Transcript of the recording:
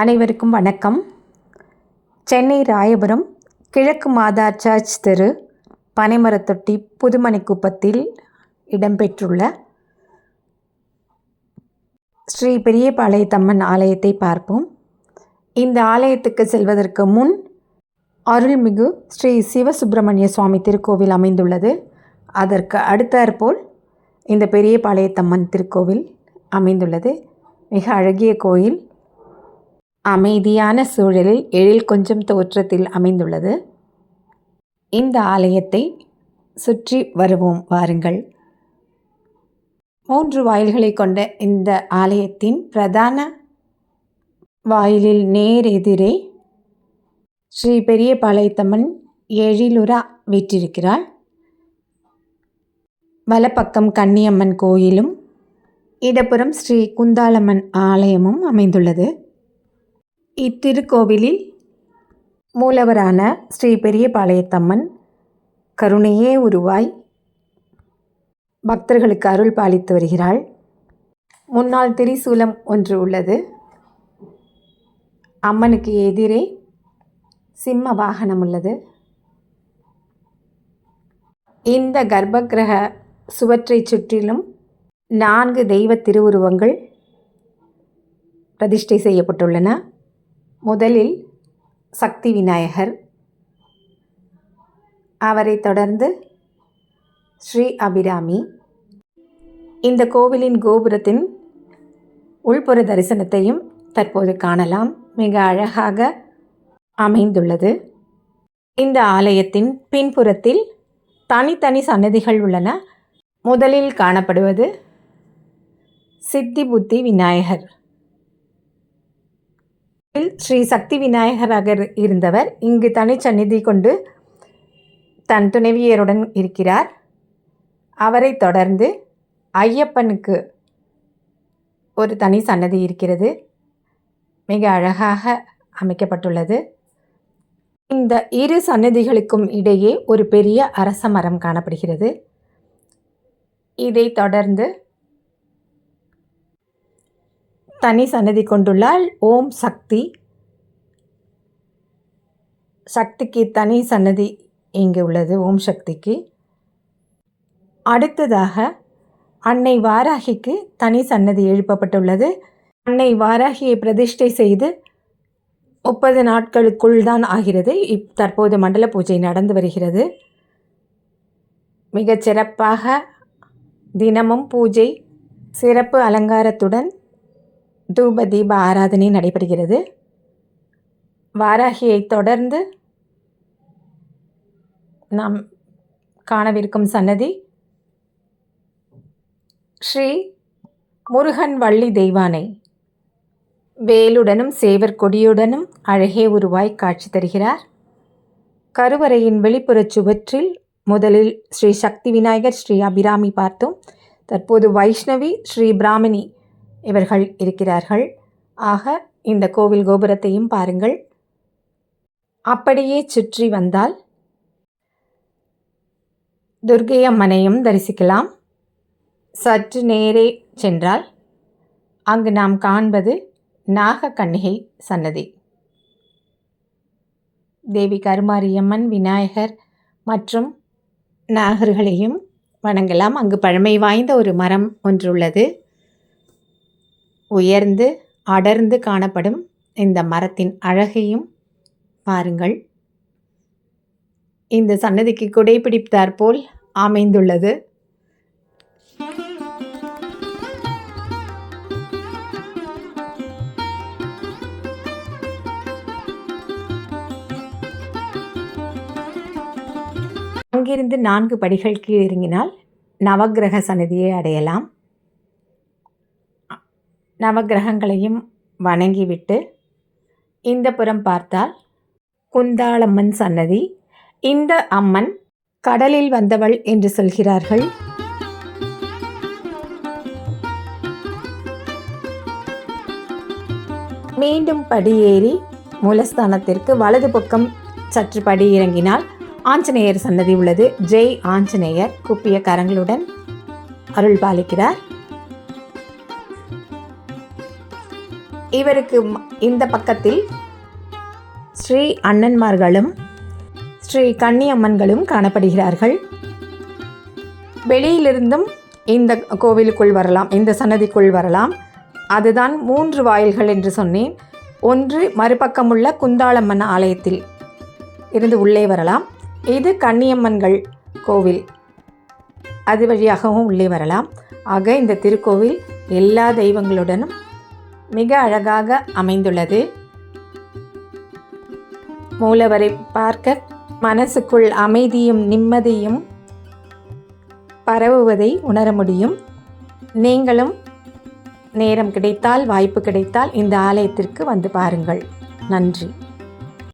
அனைவருக்கும் வணக்கம். சென்னை ராயபுரம் கிழக்கு மாதா சர்ச் தெரு பனைமரத்தொட்டி புதுமணிக்குப்பத்தில் இடம்பெற்றுள்ள ஸ்ரீ பெரியபாளையத்தம்மன் ஆலயத்தை பார்ப்போம். இந்த ஆலயத்துக்கு செல்வதற்கு முன் அருள்மிகு ஸ்ரீ சிவசுப்பிரமணிய சுவாமி திருக்கோவில் அமைந்துள்ளது. அதற்கு அடுத்தாற்போல் இந்த பெரியபாளையத்தம்மன் திருக்கோவில் அமைந்துள்ளது. மிக அழகிய கோயில். அமைதியான சூழலில் எழில் கொஞ்சம் தோற்றத்தில் அமைந்துள்ளது. இந்த ஆலயத்தை சுற்றி வருவோம் வாருங்கள். மூன்று வாயில்களை கொண்ட இந்த ஆலயத்தின் பிரதான வாயிலில் நேர் எதிரே ஸ்ரீ பெரியபாளையத்தம்மன் எழிலுரா வீற்றிருக்கிறாள். வலப்பக்கம் கன்னியம்மன் கோயிலும் இடப்புறம் ஸ்ரீ குந்தாளம்மன் ஆலயமும் அமைந்துள்ளது. இத்திருக்கோவிலில் மூலவரான ஸ்ரீ பெரியபாளையத்தம்மன் கருணையே உருவாய் பக்தர்களுக்கு அருள் பாலித்து வருகிறாள். முன்னால் திரிசூலம் ஒன்று உள்ளது. அம்மனுக்கு எதிரே சிம்ம வாகனம் உள்ளது. இந்த கர்ப்பகிரக சுவற்றைச் சுற்றிலும் நான்கு தெய்வ திருவுருவங்கள் பிரதிஷ்டை செய்யப்பட்டுள்ளன. முதலில் சக்தி விநாயகர். அவரை தொடர்ந்து ஸ்ரீ அபிராமி. இந்த கோவிலின் கோபுரத்தின் உள்புற தரிசனத்தையும் தற்போது காணலாம். மிக அழகாக அமைந்துள்ளது. இந்த ஆலயத்தின் பின்புறத்தில் தனித்தனி சன்னதிகள் உள்ளன. முதலில் காணப்படுவது சித்தி புத்தி விநாயகர். ஸ்ரீ சக்தி விநாயகராக இருந்தவர். இங்கு தனிச்சந்நிதி கொண்டு தன் துணைவியருடன் இருக்கிறார். அவரை தொடர்ந்து ஐயப்பனுக்கு ஒரு தனி சன்னதி இருக்கிறது. மிக அழகாக அமைக்கப்பட்டுள்ளது. இந்த இரு சன்னதிகளுக்கும் இடையே ஒரு பெரிய அரச மரம் காணப்படுகிறது. இதை தொடர்ந்து தனி சன்னதி கொண்டுள்ளால் ஓம் சக்தி. சக்திக்கு தனி சன்னதி இங்கே உள்ளது ஓம் சக்திக்கு. அடுத்ததாக அன்னை வாராகிக்கு தனி சன்னதி எழுப்பப்பட்டுள்ளது. அன்னை வாராகியை பிரதிஷ்டை செய்து முப்பது நாட்களுக்குள் தான் ஆகிறது. இப் தற்போது மண்டல பூஜை நடந்து வருகிறது. மிகச் சிறப்பாக தினமும் பூஜை சிறப்பு அலங்காரத்துடன் தூப தீப ஆராதனை நடைபெறுகிறது. வாராகியை தொடர்ந்து நாம் காணவிருக்கும் சன்னதி ஸ்ரீ முருகன் வள்ளி தெய்வானை வேலுடனும் சேவர் கொடியுடனும் அழகே உருவாய் காட்சி தருகிறார். கருவறையின் வெளிப்புற சுவற்றில் முதலில் ஸ்ரீ சக்தி விநாயகர் ஸ்ரீ அபிராமி பார்த்தோம். தற்போது வைஷ்ணவி ஸ்ரீ பிராமினி இவர்கள் இருக்கிறார்கள். ஆக இந்த கோவில் கோபுரத்தையும் பாருங்கள். அப்படியே சுற்றி வந்தால் துர்கை அம்மனையும் தரிசிக்கலாம். சற்று நேரே சென்றால் அங்கு நாம் காண்பது நாகக்கண்ணிகை சன்னதி. தேவி கருமாரியம்மன் விநாயகர் மற்றும் நாகர்களையும் வணங்கலாம். அங்கு பழமை வாய்ந்த ஒரு மரம் ஒன்றுள்ளது உயர்ந்து அடர்ந்து காணப்படும் இந்த மரத்தின் அழகையும் பாருங்கள். இந்த சன்னதிக்கு குடைபிடித்தாற்போல் அமைந்துள்ளது. அங்கிருந்து நான்கு படிகள் கீழ் இறங்கினால் நவக்கிரக சன்னதியை அடையலாம். நவக்கிரகங்களையும் வணங்கிவிட்டு இந்த புறம் பார்த்தால் குந்தாளம்மன் சன்னதி. இந்த அம்மன் கடலில் வந்தவள் என்று சொல்கிறார்கள். மீண்டும் படியேறி மூலஸ்தானத்திற்கு வலது பக்கம் சற்று படி இறங்கினால் ஆஞ்சநேயர் சன்னதி உள்ளது. ஜெய் ஆஞ்சநேயர் குப்பிய கரங்களுடன் அருள் பாலிக்கிறார் இவருக்கு இந்த பக்கத்தில் ஸ்ரீ அண்ணன்மார்களும் ஸ்ரீ கன்னியம்மன்களும் காணப்படுகிறார்கள். வெளியிலிருந்தும் இந்த கோவிலுக்குள் வரலாம் இந்த சன்னதிக்குள் வரலாம். அதுதான் மூன்று வாயில்கள் என்று சொன்னேன். ஒன்று மறுபக்கமுள்ள குந்தாளம்மன் ஆலயத்தில் இருந்து உள்ளே வரலாம். இது கன்னியம்மன்கள் கோவில். அது வழியாகவும் உள்ளே வரலாம். ஆக இந்த திருக்கோவில் எல்லா தெய்வங்களுடனும் மிக அழகாக அமைந்துள்ளது. மூலவரை பார்க்க மனசுக்குள் அமைதியும் நிம்மதியும் பரவுவதை உணர முடியும். நீங்களும் நேரம் கிடைத்தால் வாய்ப்பு கிடைத்தால் இந்த ஆலயத்திற்கு வந்து பாருங்கள். நன்றி.